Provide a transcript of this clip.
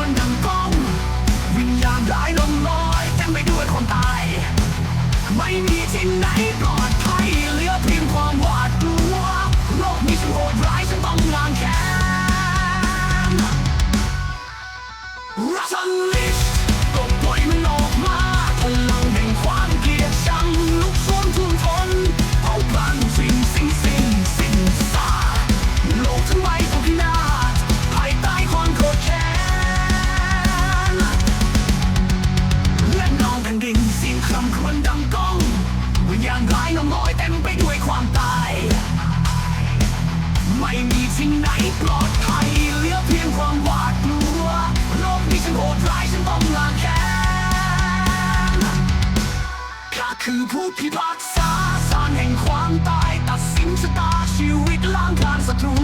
วญดังก้องวิญญาณร้ายลมลอยเต็มไปด้วยคนตาย ไม่มีที่ไหนปลอดภัยเหลือเพียงความหวาดกลัวโลกนี้ฉันโหดร้ายฉันต้องล้างแค้นรัสลิชก็ปล่อยมัน ที่ไหนปลอดภัยเหลือเพียงความหวาดกลัวโลกนี้ฉันโหดร้ายฉันต้องลาแค้นข้าคือผู้พิพากษาศาลแห่งความตายตัดสินชะตาชีวิตล้างผลาญศัตรู